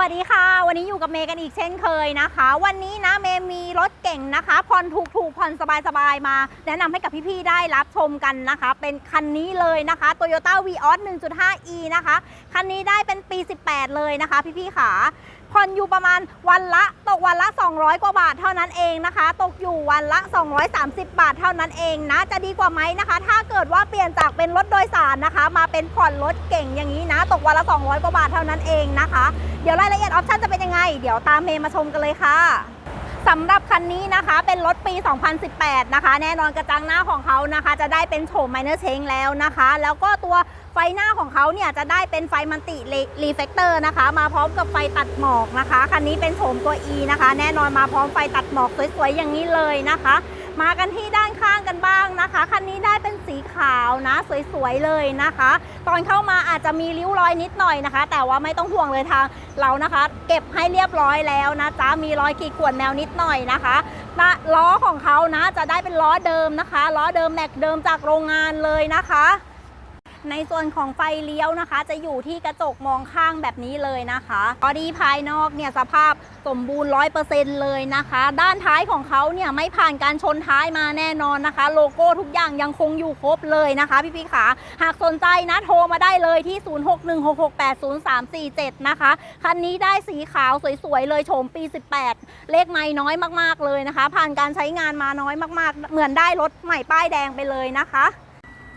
วัสดีค่ะ วันนี้อยู่กับเมย์กันอีกเช่นเคยนะคะ วันนี้นะเมย์มีรถเก่งนะคะผ่อนถูกถูกๆผ่อนสบายๆมา แนะนำให้กับพี่ๆได้รับชมกันนะคะ เป็นคันนี้เลยนะคะ Toyota Vios 1.5e นะคะ คันนี้ได้เป็นปี 18 เลยนะคะ พี่ๆค่ะผ่อนอยู่ประมาณวันละตกวันละ 200 กว่าบาทเท่านั้นเองนะคะ ตกอยู่วันละ 230 บาทเท่านั้นเองนะ จะดีกว่าไหมนะคะ ถ้าเกิดว่าเปลี่ยนจากเป็นรถโดยสารนะคะ มาเป็นผ่อนรถเก่งอย่างนี้นะ ตกวันละ 200 กว่าบาทเท่านั้นเองนะคะ เดี๋ยวรายละเอียดออปชั่นจะเป็นยังไง เดี๋ยวตามเมย์มาชมกันเลยค่ะสำหรับคันนี้นะคะเป็นรถปี 2018 นะคะ แน่นอนกระจังหน้าของเขานะคะ จะได้เป็นโฉมไมเนอร์เชงแล้วนะคะ แล้วก็ตัวไฟหน้าของเขาเนี่ยจะได้เป็นไฟมันติรีเฟกเตอร์นะคะ มาพร้อมกับไฟตัดหมอกนะคะ คันนี้เป็นโฉมตัว E นะคะ แน่นอนมาพร้อมไฟตัดหมอกสวยๆอย่างนี้เลยนะคะ มากันที่ด้านข้างกันบ้างนะคะ คันนี้ได้เป็นสีขาวนะ สวยๆเลยนะคะ ตอนเข้ามาอาจจะมีริ้วรอยนิดหน่อยนะคะ แต่ว่าไม่ต้องห่วงเลยทางเรานะคะ เก็บให้เรียบร้อยแล้วนะจ๊ะมีรอยขีดข่วนแมวนิดหน่อยนะคะนะล้อของเขานะจะได้เป็นล้อเดิมนะคะ ล้อเดิมแม็กเดิมจากโรงงานเลยนะคะ ในส่วนของไฟเลี้ยวนะคะ จะอยู่ที่กระจกมองข้างแบบนี้เลยนะคะบอดี้ภายนอกเนี่ยสภาพสมบูรณ์100%เปอร์เซ็นเลยนะคะ ด้านท้ายของเขาเนี่ยไม่ผ่านการชนท้ายมาแน่นอนนะคะ โลโก้ทุกอย่างยังคงอยู่ครบเลยนะคะพี่พี่ๆขาหากสนใจนะโทรมาได้เลยที่ 0616680347 นะคะ คันนี้ได้สีขาวสวยๆเลยโฉมปี 18 เลขไม่น้อยมากๆเลยนะคะ ผ่านการใช้งานมาน้อยมากๆ เหมือนได้รถใหม่ป้ายแดงไปเลยนะคะ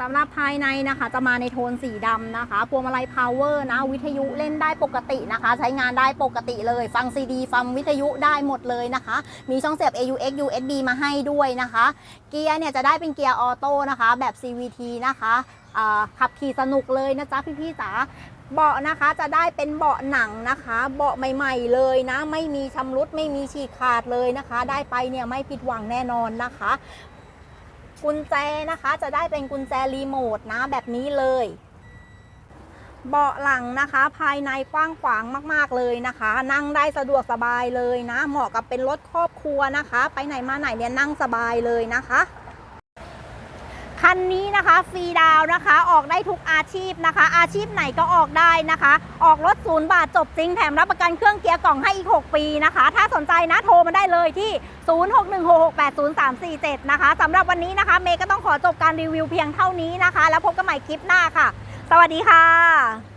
สำหรับภายในนะคะ จะมาในโทนสีดำนะคะพวงมาลัยพาวเวอร์นะ วิทยุเล่นได้ปกตินะคะ ใช้งานได้ปกติเลย ฟังซีดี ฟังวิทยุได้หมดเลยนะคะ มีช่องเสียบ AUX USB มาให้ด้วยนะคะ เกียร์เนี่ยจะได้เป็นเกียร์ออโต้นะคะ แบบ CVT นะคะขับขี่สนุกเลยนะจ๊ะพี่ๆจ๋าเบาะนะคะจะได้เป็นเบาะหนังนะคะ เบาะใหม่ๆเลยนะ ไม่มีชำรุดไม่มีฉีกขาดเลยนะคะ ได้ไปเนี่ยไม่ผิดหวังแน่นอนนะคะ กุญแจนะคะจะได้เป็นกุญแจรีโมทนะแบบนี้เลย เบาะหลังนะคะ ภายในกว้างขวางมากๆเลยนะคะ นั่งได้สะดวกสบายเลยนะ เหมาะกับเป็นรถครอบครัวนะคะ ไปไหนมาไหนเนี่ยนั่งสบายเลยนะคะคันนี้นะคะฟรีดาวนะคะออกได้ทุกอาชีพนะคะ อาชีพไหนก็ออกได้นะคะ ออกรถศูนย์บาทจบจริงแถมรับประกันเครื่องเกียร์กล่องให้อีก 6 ปีนะคะ ถ้าสนใจนะโทรมาได้เลยที่ 0616680347 นะคะสำหรับวันนี้นะคะ เมย์ก็ต้องขอจบการรีวิวเพียงเท่านี้นะคะ แล้วพบกันใหม่คลิปหน้าค่ะ สวัสดีค่ะ